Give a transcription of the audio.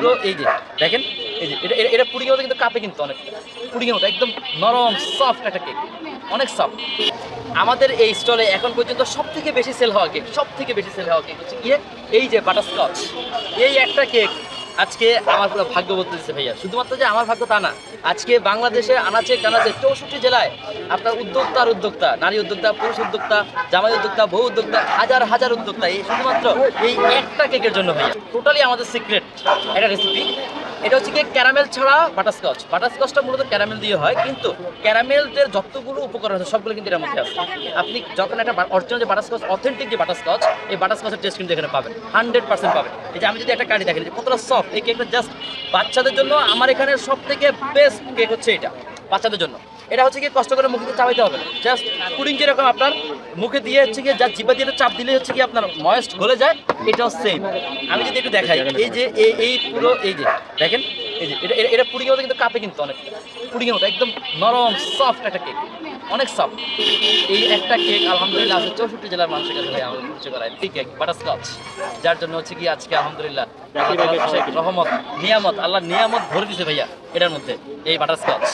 পুরো এই যে, দেখেন, এই যে, এটা, এটা- পুড়িয়ে মতো কিন্তু কাপে কিন্তু অনেক। পুডিংয়ের মতো, একদম নরম সফট একটা কেক অনেক সফট আমাদের এই স্টলে এখন পর্যন্ত সব থেকে বেশি সেল হওয়া কেক সব থেকে বেশি সেল হওয়া কেক হচ্ছে গিয়ে এই যে বাটারস্কচ এই একটা কেক আজকে আমার ভাগ্য বলতেছে ভাইয়া। শুধুমাত্র যে আমার ভাগ্য তা না, আজকে বাংলাদেশে আনাচে কানাচে চৌষট্টি জেলায় আপনার উদ্যোক্তা উদ্যোক্তা, নারী উদ্যোক্তা, পুরুষ উদ্যোক্তা, জামাই উদ্যোক্তা বহু উদ্যোক্তা, হাজার হাজার উদ্যোক্তা, এই শুধুমাত্র এই একটা কেকের জন্য ভাইয়া। টোটালি আমাদের সিক্রেট একটা রেসিপি এটা হচ্ছে ক্যারামেল ছাড়া বাটারস্কচ বাটারস্কচটা মূলত ক্যারামেল দিয়ে হয়, কিন্তু ক্যারামেলদের যতগুলো উপকরণ আছে, সবগুলো কিন্তু এর মধ্যে আছে। আপনি যখন একটা অরিজিনাল যে বাটারস্কচ অথেন্টিক যে বাটারস্কচ এই বাটারস্কচের টেস্ট কিন্তু এখানে পাবেন। হান্ড্রেড পার্সেন্ট পাবেন। এই যে আমি যদি একটা কাটি দেখেন কতটা সফট এই কেকটা জাস্ট বাচ্চাদের জন্য, আমার এখানে সব থেকে বেস্ট কেক হচ্ছে এটা, বাচ্চাদের জন্য। এটা হচ্ছে কি কষ্ট করে মুখে দিয়ে চাবাইতে হবে জাস্ট পুডিং যেরকম আপনার মুখে দিয়ে হচ্ছে কি যা জিবা দিয়ে চাপ দিলে হচ্ছে কি আপনার ময়েস্ট গলে যায়, এটাও সেম আমি যদি একটু দেখাই, এই যে এই পুরো, এই যে, দেখেন, এই যে, এটা, এটা- এটা পুডিংয়ের মতো কিন্তু কাপে কিন্তু অনেক। পুডিংয়ের মতো, একদম নরম সফট একটা কেক অনেক সফট এই একটা কেক আলহামদুলিল্লাহ আছে চৌষট্টি জেলার মানুষের কাছে ভাই, আমাদের পরিচয় করায় এই কেক বাটারস্কচ যার জন্য হচ্ছে কি আজকে আলহামদুলিল্লাহ রহমত, নিয়ামত আল্লাহ নিয়ামত ভরে দিছে ভাইয়া, এটার মধ্যে, এই বাটারস্কচ